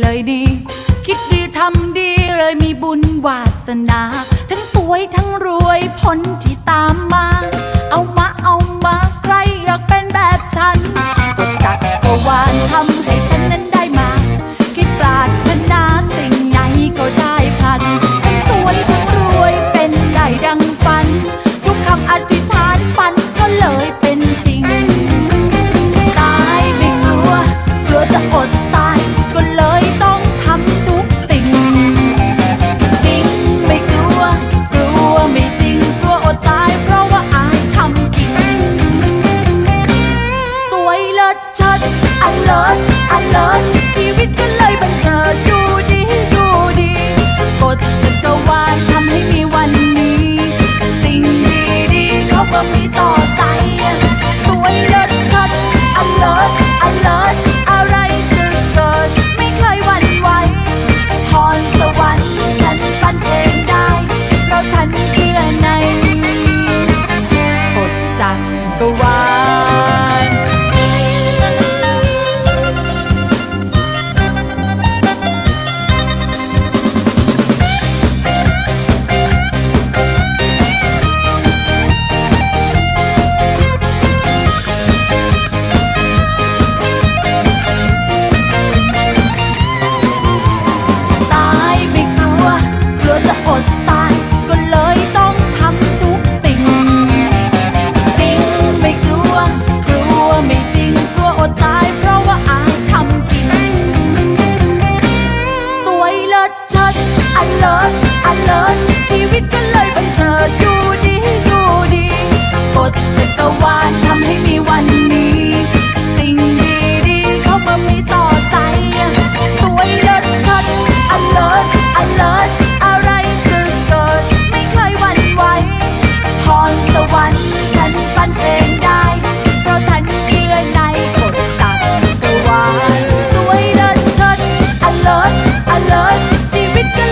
เลยดี คิดดีทำดีเลยมีบุญวาสนา ทั้งสวยทั้งรวยผลที่ตามมา เอา รักชีวิตกัน